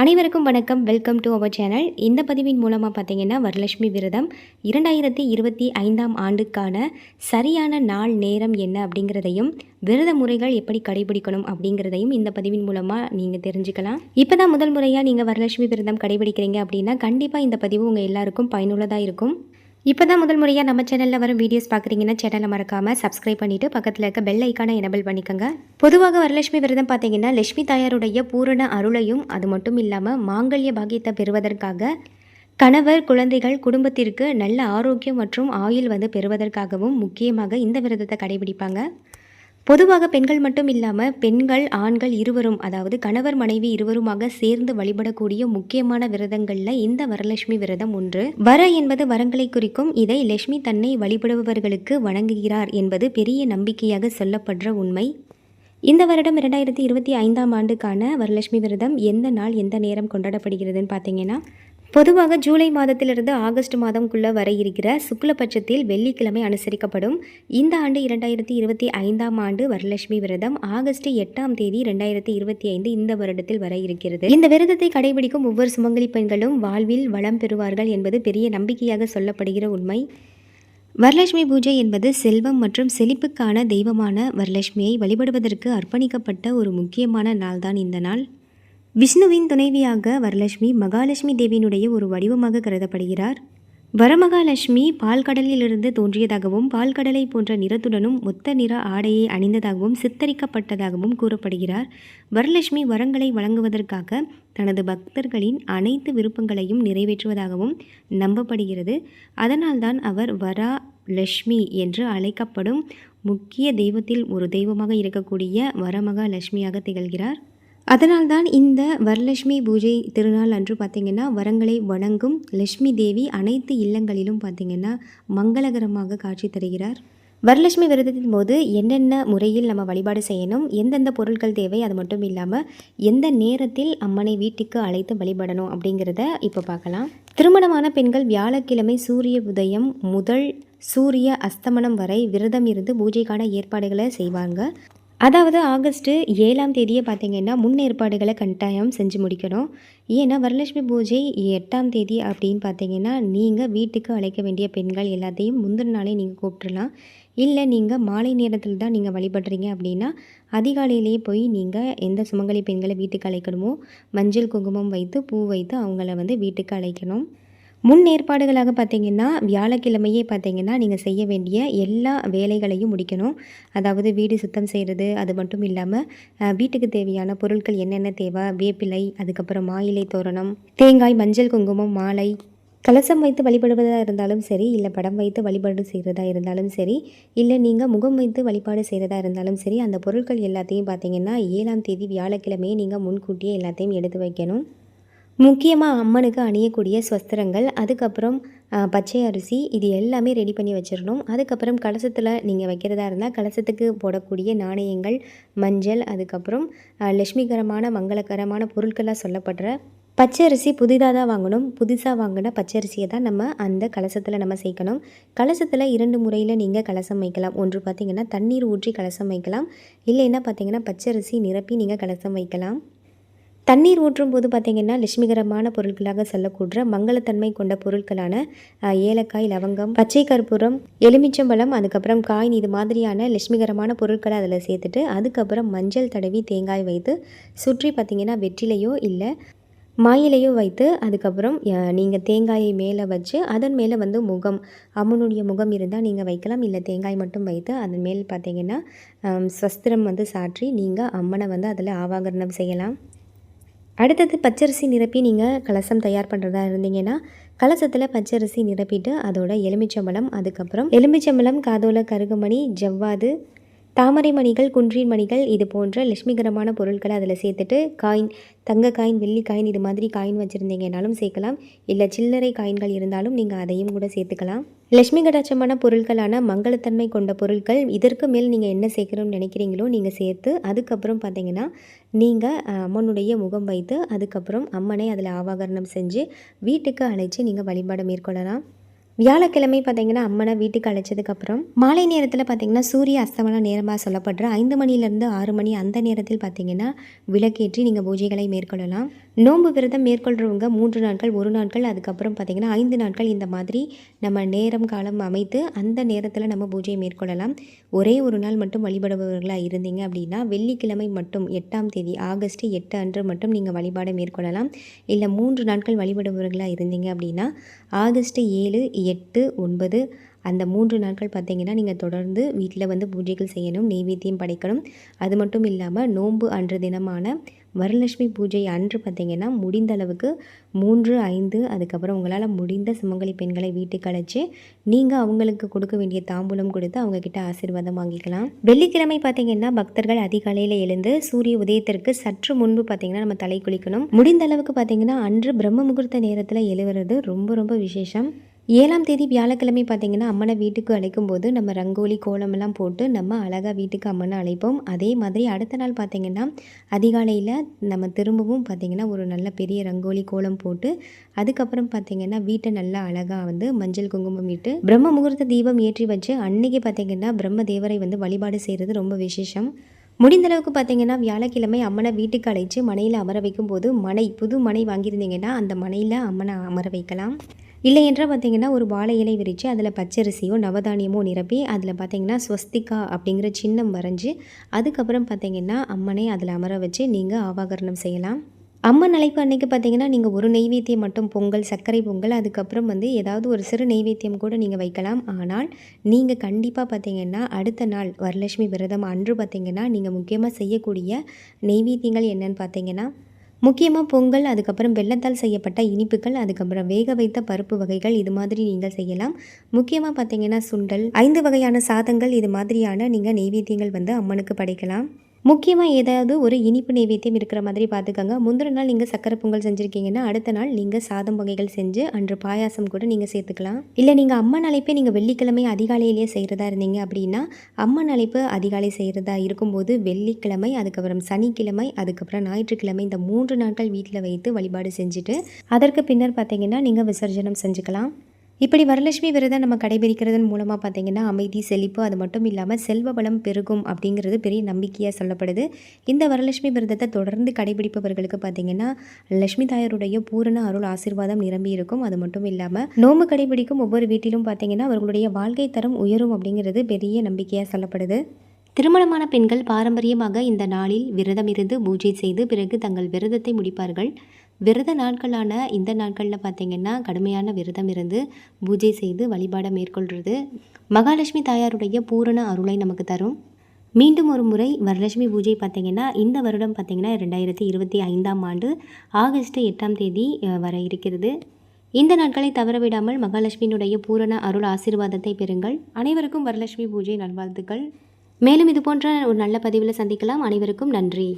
அனைவருக்கும் வணக்கம். Welcome to our channel இந்த பதிவின் மூலமாக பார்த்தீங்கன்னா வரலட்சுமி விரதம் இரண்டாயிரத்தி இருபத்தி ஐந்தாம் ஆண்டுக்கான சரியான நாள் நேரம் என்ன அப்படிங்கிறதையும் விரத முறைகள் எப்படி கடைபிடிக்கணும் அப்படிங்கிறதையும் இந்த பதிவின் மூலமாக நீங்கள் தெரிஞ்சுக்கலாம். இப்போ தான் முதல் முறையாக நீங்கள் வரலட்சுமி விரதம் கடைபிடிக்கிறீங்க அப்படின்னா கண்டிப்பாக இந்த பதிவு உங்கள் எல்லாருக்கும் பயனுள்ளதாக இருக்கும். இப்போ தான் முதல் முறையாக நம்ம சேனலில் வரும் வீடியோஸ் பார்க்குறீங்கன்னா சேனலை மறக்காமல் சப்ஸ்கிரைப் பண்ணிவிட்டு பக்கத்தில் இருக்க பெல் ஐக்கானை எனபிள் பண்ணிக்கோங்க. பொதுவாக வரலட்சுமி விரதம் பார்த்தீங்கன்னா லட்சுமி தாயாருடைய பூரண அருளையும் அது மட்டும் இல்லாமல் மாங்கல்ய பாக்கியத்தை பெறுவதற்காக கணவர் குழந்தைகள் குடும்பத்திற்கு நல்ல ஆரோக்கியம் மற்றும் ஆயுள் வந்து பெறுவதற்காகவும் முக்கியமாக இந்த விரதத்தை கடைபிடிப்பாங்க. பொதுவாக பெண்கள் மட்டும் இல்லாமல் பெண்கள் ஆண்கள் இருவரும் அதாவது கணவர் மனைவி இருவருமாக சேர்ந்து வழிபடக்கூடிய முக்கியமான விரதங்களில் இந்த வரலட்சுமி விரதம் ஒன்று. வர என்பது வரங்களை குறிக்கும். இதை லட்சுமி தன்னை வழிபடுபவர்களுக்கு வணங்குகிறார் என்பது பெரிய நம்பிக்கையாக சொல்லப்படுற உண்மை. இந்த வருடம் இரண்டாயிரத்தி இருபத்தி ஐந்தாம் ஆண்டுக்கான வரலட்சுமி விரதம் எந்த நாள் எந்த நேரம் கொண்டாடப்படுகிறதுன்னு பார்த்தீங்கன்னா பொதுவாக ஜூலை மாதத்திலிருந்து ஆகஸ்ட் மாதம்குள்ளே வர இருக்கிற சுக்லபட்சத்தில் வெள்ளிக்கிழமை அனுசரிக்கப்படும். இந்த ஆண்டு இரண்டாயிரத்தி இருபத்தி ஐந்தாம் ஆண்டு வரலட்சுமி விரதம். ஆகஸ்ட் எட்டாம் தேதி இரண்டாயிரத்தி இருபத்தி ஐந்து இந்த வருடத்தில் வர இருக்கிறது. இந்த விரதத்தை கடைபிடிக்கும் ஒவ்வொரு சுமங்கலி பெண்களும் வாழ்வில் வளம் பெறுவார்கள் என்பது பெரிய நம்பிக்கையாக சொல்லப்படுகிற உண்மை. வரலட்சுமி பூஜை என்பது செல்வம் மற்றும் செழிப்புக்கான தெய்வமான வரலட்சுமியை வழிபடுவதற்கு அர்ப்பணிக்கப்பட்ட ஒரு முக்கியமான நாள்தான் இந்த நாள். விஷ்ணுவின் துணைவியாக வரலட்சுமி மகாலட்சுமி தேவியினுடைய ஒரு வடிவமாக கருதப்படுகிறார். வரமகாலட்சுமி பால்கடலிலிருந்து தோன்றியதாகவும் பால்கடலை போன்ற நிறத்துடனும் ஒத்த நிற ஆடையை அணிந்ததாகவும் சித்தரிக்கப்பட்டதாகவும் கூறப்படுகிறார். வரலட்சுமி வரங்களை வழங்குவதற்காக தனது பக்தர்களின் அனைத்து விருப்பங்களையும் நிறைவேற்றுவதாகவும் நம்பப்படுகிறது. அதனால்தான் அவர் வரா லட்சுமி என்று அழைக்கப்படும் முக்கிய தெய்வத்தில் ஒரு தெய்வமாக இருக்கக்கூடிய வரமகாலட்சுமியாக திகழ்கிறார். அதனால்தான் இந்த வரலட்சுமி பூஜை திருநாள் அன்று பார்த்திங்கன்னா வரங்களை வணங்கும் லட்சுமி தேவி அனைத்து இல்லங்களிலும் பார்த்திங்கன்னா மங்களகரமாக காட்சி தருகிறார். வரலட்சுமி விரதத்தின் போது என்னென்ன முறையில் நம்ம வழிபாடு செய்யணும் எந்தெந்த பொருட்கள் தேவை அது மட்டும் இல்லாமல் எந்த நேரத்தில் அம்மனை வீட்டுக்கு அழைத்து வழிபடணும் அப்படிங்கிறத இப்போ பார்க்கலாம். திருமணமான பெண்கள் வியாழக்கிழமை சூரிய உதயம் முதல் சூரிய அஸ்தமனம் வரை விரதம் இருந்து பூஜைக்கான ஏற்பாடுகளை செய்வாங்க. அதாவது ஆகஸ்ட்டு ஏழாம் தேதியை பார்த்தீங்கன்னா முன்னேற்பாடுகளை கட்டாயம் செஞ்சு முடிக்கணும். ஏன்னா வரலட்சுமி பூஜை எட்டாம் தேதி அப்படின்னு பார்த்தீங்கன்னா நீங்கள் வீட்டுக்கு அழைக்க வேண்டிய பெண்கள் எல்லாத்தையும் முந்தின நாளே நீங்கள் கூப்பிட்றலாம் இல்லை நீங்கள் மாலை நேரத்தில் தான் நீங்கள் வழிபடுறீங்க அப்படின்னா அதிகாலையிலேயே போய் நீங்கள் எந்த சுமங்கலி பெண்களை வீட்டுக்கு அழைக்கணுமோ மஞ்சள் குங்குமம் வைத்து பூ வைத்து அவங்கள வந்து வீட்டுக்கு அழைக்கணும். முன் ஏற்பாடுகளாக பார்த்தீங்கன்னா வியாழக்கிழமையே பார்த்தீங்கன்னா நீங்கள் செய்ய வேண்டிய எல்லா வேலைகளையும் முடிக்கணும். அதாவது வீடு சுத்தம் செய்கிறது அது மட்டும் இல்லாமல் வீட்டுக்கு தேவையான பொருட்கள் என்னென்ன தேவை வேப்பிலை அதுக்கப்புறம் மாயிலை தோரணம் தேங்காய் மஞ்சள் குங்குமம் மாலை கலசம் வைத்து வழிபடுவதாக இருந்தாலும் சரி இல்லை படம் வைத்து வழிபாடு செய்கிறதா இருந்தாலும் சரி இல்லை நீங்கள் முகம் வைத்து வழிபாடு செய்கிறதா இருந்தாலும் சரி அந்த பொருட்கள் எல்லாத்தையும் பார்த்தீங்கன்னா ஏழாம் தேதி வியாழக்கிழமையே நீங்கள் முன்கூட்டியே எல்லாத்தையும் எடுத்து வைக்கணும். முக்கியமாக அம்மனுக்கு அணியக்கூடிய ஸ்வஸ்திரங்கள் அதுக்கப்புறம் பச்சை அரிசி இது எல்லாமே ரெடி பண்ணி வச்சிடணும். அதுக்கப்புறம் கலசத்தில் நீங்கள் வைக்கிறதா இருந்தால் கலசத்துக்கு போடக்கூடிய நாணயங்கள் மஞ்சள் அதுக்கப்புறம் லட்சுமிகரமான மங்களகரமான பொருட்களாக சொல்லப்படுற பச்சரிசி புதிதாக தான் வாங்கணும். புதுசாக வாங்கின பச்சரிசியை தான் நம்ம அந்த கலசத்தில் நம்ம சேர்க்கணும். கலசத்தில் இரண்டு முறையில் நீங்கள் கலசம் வைக்கலாம். ஒன்று பார்த்திங்கன்னா தண்ணீர் ஊற்றி கலசம் வைக்கலாம். இல்லைன்னா பார்த்திங்கன்னா பச்சரிசி நிரப்பி நீங்கள் கலசம் வைக்கலாம். தண்ணீர் ஊற்றும் போது பார்த்திங்கன்னா லட்சுமிகரமான பொருட்களாக சொல்லக்கூடிய மங்களத்தன்மை கொண்ட பொருட்களான ஏலக்காய் லவங்கம் பச்சை கற்பூரம் எலுமிச்சம்பழம் அதுக்கப்புறம் காயின் இது மாதிரியான லட்சுமிகரமான பொருட்களை அதில் சேர்த்துட்டு அதுக்கப்புறம் மஞ்சள் தடவி தேங்காய் வைத்து சுற்றி பார்த்திங்கன்னா வெற்றிலையோ இல்லை மாயிலையோ வைத்து அதுக்கப்புறம் நீங்கள் தேங்காயை மேலே வச்சு அதன் மேலே வந்து முகம் அம்மனுடைய முகம் இருந்தால் நீங்கள் வைக்கலாம். இல்லை தேங்காய் மட்டும் வைத்து அதன் மேல் பார்த்தீங்கன்னா ஸ்வஸ்திரம் வந்து சாற்றி நீங்கள் அம்மனை வந்து அதில் ஆவாகரணம் செய்யலாம். அடுத்தது பச்சரிசி நிரப்பி நீங்கள் கலசம் தயார் பண்ணுறதா இருந்தீங்கன்னா கலசத்தில் பச்சரிசி நிரப்பிட்டு அதோட எலுமிச்சம்பழம் அதுக்கப்புறம் எலுமிச்சம்பழம் காதோல கருகமணி ஜவ்வாது தாமரை மணிகள் குன்றின் மணிகள் இது போன்ற லட்சுமிகரமான பொருட்களை அதில் சேர்த்துட்டு காயின் தங்க காயின் வெள்ளி காயின் இது மாதிரி காயின் வச்சுருந்தீங்கனாலும் சேர்க்கலாம். இல்லை சில்லறை காயின்கள் இருந்தாலும் நீங்கள் அதையும் கூட சேர்த்துக்கலாம். லட்சுமி கடாட்சமான பொருட்களான மங்களத்தன்மை கொண்ட பொருட்கள் இதற்கு மேல் நீங்கள் என்ன சேர்க்கணும்னு நினைக்கிறீங்களோ நீங்கள் சேர்த்து அதுக்கப்புறம் பார்த்தீங்கன்னா நீங்கள் அம்மனுடைய முகம் வைத்து அதுக்கப்புறம் அம்மனை அதில் ஆவாகரணம் செஞ்சு வீட்டுக்கு அழைச்சி நீங்கள் வழிபாடு மேற்கொள்ளலாம். வியாழக்கிழமை பார்த்தீங்கன்னா அம்மனை வீட்டுக்கு அழைச்சதுக்கப்புறம் மாலை நேரத்தில் பார்த்தீங்கன்னா சூரிய அஸ்தமன நேரமாக சொல்லப்படுற ஐந்து மணிலேருந்து ஆறு மணி அந்த நேரத்தில் பார்த்தீங்கன்னா விளக்கேற்றி நீங்கள் பூஜைகளை மேற்கொள்ளலாம். நோன்பு விரதம் மேற்கொள்கிறவங்க மூன்று நாட்கள் ஒரு நாட்கள் அதுக்கப்புறம் பார்த்தீங்கன்னா ஐந்து நாட்கள் இந்த மாதிரி நம்ம நேரம் காலம் அமைத்து அந்த நேரத்தில் நம்ம பூஜையை மேற்கொள்ளலாம். ஒரே ஒரு நாள் மட்டும் வழிபடுபவர்களாக இருந்தீங்க அப்படின்னா வெள்ளிக்கிழமை மட்டும் எட்டாம் தேதி ஆகஸ்ட் எட்டு அன்று மட்டும் நீங்கள் வழிபாடை மேற்கொள்ளலாம். இல்லை மூன்று நாட்கள் வழிபடுபவர்களாக இருந்தீங்க அப்படின்னா ஆகஸ்ட் ஏழு எட்டு ஒன்பது அந்த மூன்று நாட்கள் பார்த்தீங்கன்னா நீங்கள் தொடர்ந்து வீட்டில் வந்து பூஜைகள் செய்யணும் நெய்வேத்தியம் படைக்கணும். அது மட்டும் இல்லாமல் நோன்பு அன்று தினமான வரலட்சுமி பூஜை அன்று பார்த்திங்கன்னா முடிந்த அளவுக்கு மூன்று ஐந்து அதுக்கப்புறம் உங்களால் முடிந்த சுமங்கலி பெண்களை வீட்டுக்கு அழைச்சி நீங்கள் அவங்களுக்கு கொடுக்க வேண்டிய தாம்பூலம் கொடுத்து அவங்கக்கிட்ட ஆசீர்வாதம் வாங்கிக்கலாம். வெள்ளிக்கிழமை பார்த்தீங்கன்னா பக்தர்கள் அதிகாலையில் எழுந்து சூரிய உதயத்திற்கு சற்று முன்பு பார்த்தீங்கன்னா நம்ம தலை குளிக்கணும். முடிந்த அளவுக்கு பார்த்தீங்கன்னா அன்று பிரம்ம முகூர்த்த நேரத்தில் எழுவுறது ரொம்ப ரொம்ப விசேஷம். ஏழாம் தேதி வியாழக்கிழமை பார்த்திங்கன்னா அம்மனை வீட்டுக்கு அழைக்கும் போது நம்ம ரங்கோலி கோலமெல்லாம் போட்டு நம்ம அழகாக வீட்டுக்கு அம்மனை அழைப்போம். அதே மாதிரி அடுத்த நாள் பார்த்திங்கன்னா அதிகாலையில் நம்ம திரும்பவும் பார்த்திங்கன்னா ஒரு நல்ல பெரிய ரங்கோலி கோலம் போட்டு அதுக்கப்புறம் பார்த்திங்கன்னா வீட்டை நல்லா அழகாக வந்து மஞ்சள் குங்குமம் இட்டு பிரம்ம முகூர்த்த தீபம் ஏற்றி வச்சு அன்னைக்கு பார்த்திங்கன்னா பிரம்ம தேவரை வந்து வழிபாடு செய்கிறது ரொம்ப விசேஷம். முடிந்தளவுக்கு பார்த்தீங்கன்னா வியாழக்கிழமை அம்மனை வீட்டுக்கு அழைச்சி மனையில் அமர வைக்கும்போது மனை புது மனை வாங்கியிருந்தீங்கன்னா அந்த மனையில் அம்மனை அமர வைக்கலாம். இல்லை என்றால் பார்த்தீங்கன்னா ஒரு வாழை இலை விரித்து அதில் பச்சரிசியோ நவதானியமோ நிரப்பி அதில் பார்த்தீங்கன்னா ஸ்வஸ்திகா அப்படிங்கிற சின்னம் வரைஞ்சி அதுக்கப்புறம் பார்த்தீங்கன்னா அம்மனை அதில் அமர வச்சு நீங்கள் ஆவாகரணம் செய்யலாம். அம்மன் அழைப்பு அன்னைக்கு பார்த்தீங்கன்னா நீங்கள் ஒரு நெய்வேத்தியம் மட்டும் பொங்கல் சர்க்கரை பொங்கல் அதுக்கப்புறம் வந்து ஏதாவது ஒரு சிறு நெய்வேத்தியம் கூட நீங்கள் வைக்கலாம். ஆனால் நீங்கள் கண்டிப்பாக பார்த்தீங்கன்னா அடுத்த நாள் வரலட்சுமி விரதம் அன்று பார்த்தீங்கன்னா நீங்கள் முக்கியமாக செய்யக்கூடிய நெய்வேத்தியங்கள் என்னன்னு பார்த்தீங்கன்னா முக்கியமாக பொங்கல் அதுக்கப்புறம் வெள்ளத்தால் செய்யப்பட்ட இனிப்புகள் அதுக்கப்புறம் வேக வைத்த பருப்பு வகைகள் இது மாதிரி நீங்கள் செய்யலாம். முக்கியமாக பார்த்தீங்கன்னா சுண்டல் ஐந்து வகையான சாதங்கள் இது மாதிரியான நீங்கள் நெய்வேத்தியங்கள் வந்து அம்மனுக்கு படைக்கலாம். முக்கியமாக ஏதாவது ஒரு இனிப்பு நைவேத்தியம் இருக்கிற மாதிரி பார்த்துக்கோங்க. முந்தின நாள் நீங்கள் சக்கரை பொங்கல் செஞ்சுருக்கீங்கன்னா அடுத்த நாள் நீங்கள் சாதம் வகைகள் செஞ்சு அன்று பாயாசம் கூட நீங்கள் சேர்த்துக்கலாம். இல்லை நீங்கள் அம்மன் அழைப்பே நீங்கள் வெள்ளிக்கிழமை அதிகாலையிலேயே செய்கிறதா இருந்தீங்க அப்படின்னா அம்மன் அழைப்பு அதிகாலை செய்கிறதா இருக்கும்போது வெள்ளிக்கிழமை அதுக்கப்புறம் சனிக்கிழமை அதுக்கப்புறம் ஞாயிற்றுக்கிழமை இந்த மூன்று நாட்கள் வீட்டில் வைத்து வழிபாடு செஞ்சுட்டு அதற்கு பின்னர் பார்த்தீங்கன்னா நீங்கள் விசர்ஜனம் செஞ்சுக்கலாம். இப்படி வரலட்சுமி விரதம் நம்ம கடைபிடிக்கிறதன் மூலமாக பார்த்தீங்கன்னா அமைதி செழிப்பு அது மட்டும் இல்லாமல் செல்வ வளம் பெருகும் அப்படிங்கிறது பெரிய நம்பிக்கையாக சொல்லப்படுது. இந்த வரலட்சுமி விரதத்தை தொடர்ந்து கடைபிடிப்பவர்களுக்கு பார்த்தீங்கன்னா லட்சுமி தாயருடைய பூரண அருள் ஆசீர்வாதம் நிரம்பி இருக்கும். அது மட்டும் இல்லாமல் நோம்பு கடைபிடிக்கும் ஒவ்வொரு வீட்டிலும் பார்த்தீங்கன்னா அவர்களுடைய வாழ்க்கை தரம் உயரும் அப்படிங்கிறது பெரிய நம்பிக்கையாக சொல்லப்படுது. திருமணமான பெண்கள் பாரம்பரியமாக இந்த நாளில் விரதம் இருந்து பூஜை செய்து பிறகு தங்கள் விரதத்தை முடிப்பார்கள். விரத நாட்களான இந்த நாட்களில் பார்த்திங்கன்னா கடுமையான விரதம் இருந்து பூஜை செய்து வழிபாடை மேற்கொள்கிறது மகாலட்சுமி தாயாருடைய பூரண அருளை நமக்கு தரும். மீண்டும் ஒரு முறை வரலட்சுமி பூஜை பார்த்திங்கன்னா இந்த வருடம் பார்த்திங்கன்னா ரெண்டாயிரத்தி இருபத்தி ஐந்தாம் ஆண்டு ஆகஸ்ட் எட்டாம் தேதி வர இருக்கிறது. இந்த நாட்களை தவறவிடாமல் மகாலட்சுமியினுடைய பூரண அருள் ஆசீர்வாதத்தை பெறுங்கள். அனைவருக்கும் வரலட்சுமி பூஜை நல்வாழ்த்துக்கள். மேலும் இது போன்ற ஒரு நல்ல பதிவில் சந்திக்கலாம். அனைவருக்கும் நன்றி.